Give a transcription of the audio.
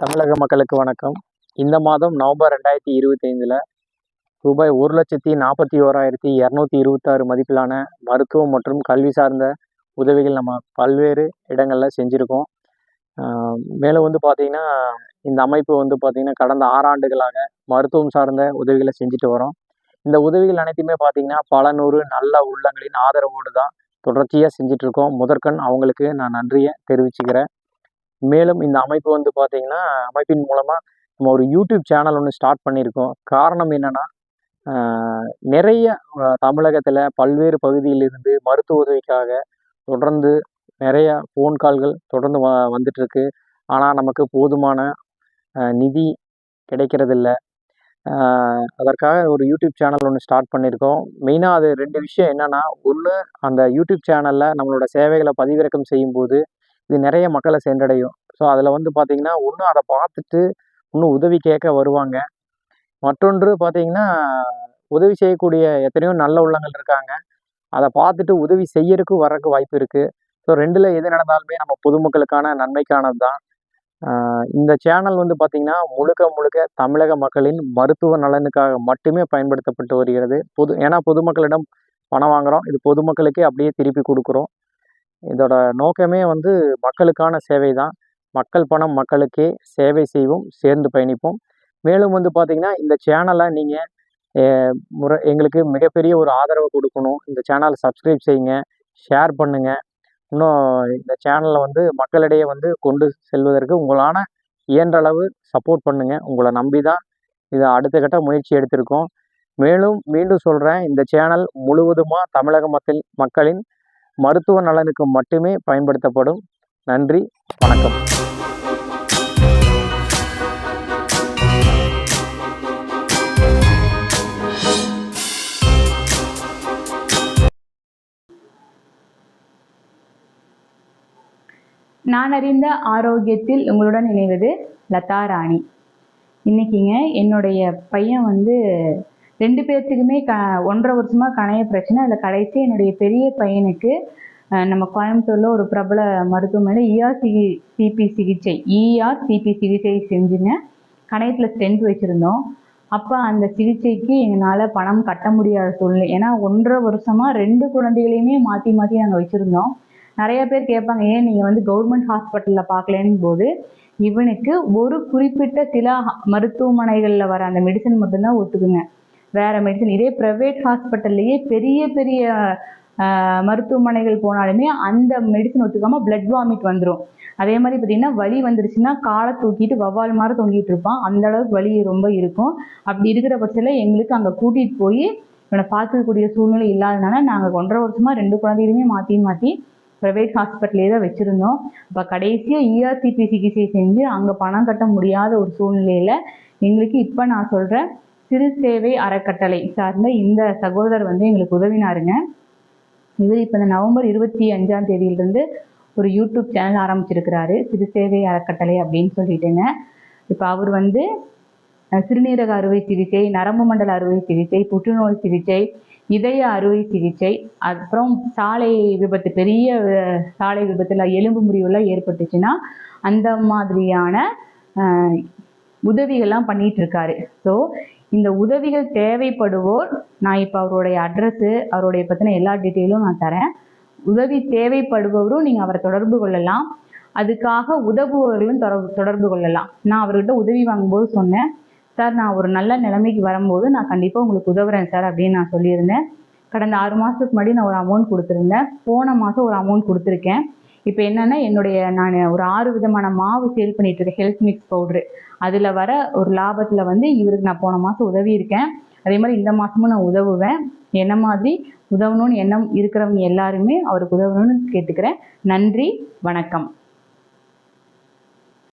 தமிழக மக்களுக்கு வணக்கம். இந்த மாதம் நவம்பர் ரெண்டாயிரத்தி இருபத்தி ஐந்தில் ரூபாய் ஒரு லட்சத்தி நாற்பத்தி ஓராயிரத்தி இரநூத்தி இருபத்தாறு மதிப்பிலான மருத்துவம் மற்றும் கல்வி சார்ந்த உதவிகள் நம்ம பல்வேறு இடங்களில் செஞ்சுருக்கோம். மேலும் வந்து பார்த்திங்கன்னா இந்த அமைப்பு வந்து பார்த்திங்கன்னா கடந்த ஆறாண்டுகளாக மருத்துவம் சார்ந்த உதவிகளை செஞ்சுட்டு வரோம். இந்த உதவிகள் அனைத்துமே பார்த்திங்கன்னா பல நூறு நல்ல உள்ளங்களின் ஆதரவோடு தான் தொடர்ச்சியாக செஞ்சிட்ருக்கோம் முதற்கண் அவங்களுக்கு நான் நன்றியை தெரிவிச்சுக்கிறேன். மேலும் இந்த அமைப்பு வந்து பார்த்திங்கன்னா அமைப்பின் மூலமாக நம்ம ஒரு யூடியூப் சேனல் ஒன்று ஸ்டார்ட் பண்ணியிருக்கோம். காரணம் என்னென்னா நிறைய தமிழகத்தில் பல்வேறு பகுதியிலிருந்து மருத்துவ உதவிக்காக தொடர்ந்து நிறைய ஃபோன் கால்கள் தொடர்ந்து வ வந்துட்டுருக்கு. ஆனால் நமக்கு போதுமான நிதி கிடைக்கிறதில்ல. அதற்காக ஒரு யூடியூப் சேனல் ஒன்று ஸ்டார்ட் பண்ணியிருக்கோம். மெயினாக அது ரெண்டு விஷயம் என்னென்னா ஒன்று அந்த யூடியூப் சேனலில் நம்மளோட சேவைகளை பதிவிறக்கம் செய்யும்போது இது நிறைய மக்களை சென்றடையும். ஸோ அதில் வந்து பார்த்திங்கன்னா ஒன்று அதை பார்த்துட்டு இன்னும் உதவி கேட்க வருவாங்க. மற்றொன்று பார்த்திங்கன்னா உதவி செய்யக்கூடிய எத்தனையோ நல்ல உள்ளங்கள் இருக்காங்க. அதை பார்த்துட்டு உதவி செய்யறதுக்கு வர்றதுக்கு வாய்ப்பு இருக்குது ஸோ ரெண்டில் எது நடந்தாலுமே நம்ம பொதுமக்களுக்கான நன்மைக்கானது தான் இந்த சேனல் வந்து பார்த்திங்கன்னா முழுக்க முழுக்க தமிழக மக்களின் மருத்துவ நலனுக்காக மட்டுமே பயன்படுத்தப்பட்டு வருகிறது. பொது ஏன்னா பொதுமக்களிடம் பணம் வாங்குகிறோம் இது பொதுமக்களுக்கே அப்படியே திருப்பி கொடுக்குறோம். இதோட நோக்கமே வந்து மக்களுக்கான சேவை தான் மக்கள் பணம் மக்களுக்கே சேவை செய்வோம் சேர்ந்து பயணிப்போம். மேலும் வந்து பார்த்திங்கன்னா இந்த சேனலை நீங்கள் முறை எங்களுக்கு மிகப்பெரிய ஒரு ஆதரவு கொடுக்கணும். இந்த சேனலை சப்ஸ்கிரைப் செய்யுங்க ஷேர் பண்ணுங்கள் இன்னும் இந்த சேனலை வந்து மக்களிடையே வந்து கொண்டு செல்வதற்கு உங்களான இயன்றளவு சப்போர்ட் பண்ணுங்கள் உங்களை நம்பி தான் இதை அடுத்த கட்ட முயற்சி எடுத்திருக்கோம். மேலும் மீண்டும் சொல்கிறேன் இந்த சேனல் முழுவதுமாக தமிழக மக்கள் மக்களின் மருத்துவ நலனுக்கு மட்டுமே பயன்படுத்தப்படும். நன்றி வணக்கம். நான் அறிந்த ஆரோக்கியத்தில் உங்களுடன் இணைவது லதா ராணி. இன்னைக்குங்க என்னுடைய பையன் வந்து ரெண்டு பேர்த்துக்குமே க ஒன்றரை வருஷமாக கணைய பிரச்சனை. அதில் கடைசி என்னுடைய பெரிய பையனுக்கு நம்ம கோயம்புத்தூரில் ஒரு பிரபல மருத்துவமனை இஆர் சிகி சிபி சிகிச்சை இஆர் சிபி சிகிச்சை செஞ்சுங்க கணையத்தில் ஸ்டென்ட் வச்சுருந்தோம். அப்போ அந்த சிகிச்சைக்கு எங்களால் பணம் கட்ட முடியாத சூழ்நிலை. ஏன்னா ஒன்றரை வருஷமாக ரெண்டு குழந்தைகளையுமே மாற்றி மாற்றி நாங்கள் வச்சுருந்தோம். நிறைய பேர் கேட்பாங்க ஏன் நீங்கள் வந்து கவர்மெண்ட் ஹாஸ்பிட்டலில் பார்க்கலன்னு போது இவனுக்கு ஒரு குறிப்பிட்ட சில மருத்துவமனைகளில் வர அந்த மெடிசன் மட்டும்தான் ஒத்துக்குங்க. வேற மெடிசன் இதே ப்ரைவேட் ஹாஸ்பிட்டல்லையே பெரிய பெரிய மருத்துவமனைகள் போனாலுமே அந்த மெடிசன் ஒத்துக்காம பிளட் வாமிட் வந்துடும் அதே மாதிரி பார்த்தீங்கன்னா வலி வந்துருச்சுன்னா காலை தூக்கிட்டு வவ்வால் மாதிரி தொங்கிட்டு இருப்பான். அந்த அளவுக்கு வலி ரொம்ப இருக்கும். அப்படி இருக்கிற பட்சத்தில் எங்களுக்கு அங்கே கூட்டிகிட்டு போய் இவனை பார்க்கக்கூடிய சூழ்நிலை இல்லாதனால நாங்கள் ஒன்றரை வருஷமா ரெண்டு குழந்தைகளுமே மாற்றி மாற்றி ப்ரைவேட் ஹாஸ்பிட்டலே தான் வச்சுருந்தோம். அப்போ கடைசியாக இஆர்சிபி சிகிச்சை செஞ்சு அங்கே பணம் கட்ட முடியாத ஒரு சூழ்நிலையில் எங்களுக்கு இப்போ நான் சொல்கிறேன் சிறு சேவை அறக்கட்டளை சார்ந்த இந்த சகோதரர் வந்து எங்களுக்கு உதவினாருங்க. இவர் இப்போ இந்த நவம்பர் இருபத்தி அஞ்சாம் தேதியிலிருந்து ஒரு யூடியூப் சேனல் ஆரம்பிச்சிருக்கிறாரு சிறு சேவை அறக்கட்டளை அப்படின்னு சொல்லிட்டுங்க. இப்போ அவர் வந்து சிறுநீரக அறுவை சிகிச்சை நரம்பு மண்டல அறுவை சிகிச்சை புற்றுநோய் சிகிச்சை இதய அறுவை சிகிச்சை அப்புறம் சாலை விபத்து பெரிய சாலை விபத்தில் எலும்பு முறிவுலாம் ஏற்பட்டுச்சுன்னா அந்த மாதிரியான உதவிகள்லாம் பண்ணிட்டு இருக்காரு. ஸோ இந்த உதவிகள் தேவைப்படுவோர் நான் இப்போ அவருடைய அட்ரஸ்ஸு அவருடைய பற்றின எல்லா டீட்டெயிலும் நான் தரேன். உதவி தேவைப்படுபவரும் நீங்கள் அவரை தொடர்பு கொள்ளலாம். அதுக்காக உதவுபவர்களும் தொடர்பு தொடர்பு கொள்ளலாம். நான் அவர்கிட்ட உதவி வாங்கும்போது சொன்னேன் சார் நான் ஒரு நல்ல நிலைமைக்கு வரும்போது நான் கண்டிப்பாக உங்களுக்கு உதவுறேன் சார் அப்படின்னு நான் சொல்லியிருந்தேன். கடந்த ஆறு மாதத்துக்கு முன்னாடி நான் ஒரு அமௌண்ட் கொடுத்துருந்தேன். போன மாதம் ஒரு அமௌண்ட் கொடுத்துருக்கேன். இப்போ என்னென்னா என்னுடைய நான் ஒரு ஆறு விதமான மாவு சேல் பண்ணிட்டு இருக்கேன் ஹெல்த் மிக்ஸ் பவுட்ரு அதில் வர ஒரு லாபத்தில் வந்து இவருக்கு நான் போன மாதம் உதவி இருக்கேன். அதே மாதிரி இந்த மாதமும் நான் உதவுவேன். என்ன மாதிரி? உதவணும்னு எண்ணம் இருக்கிறவங்க எல்லாருமே அவருக்கு உதவணும்னு கேட்டுக்கிறேன். நன்றி வணக்கம்.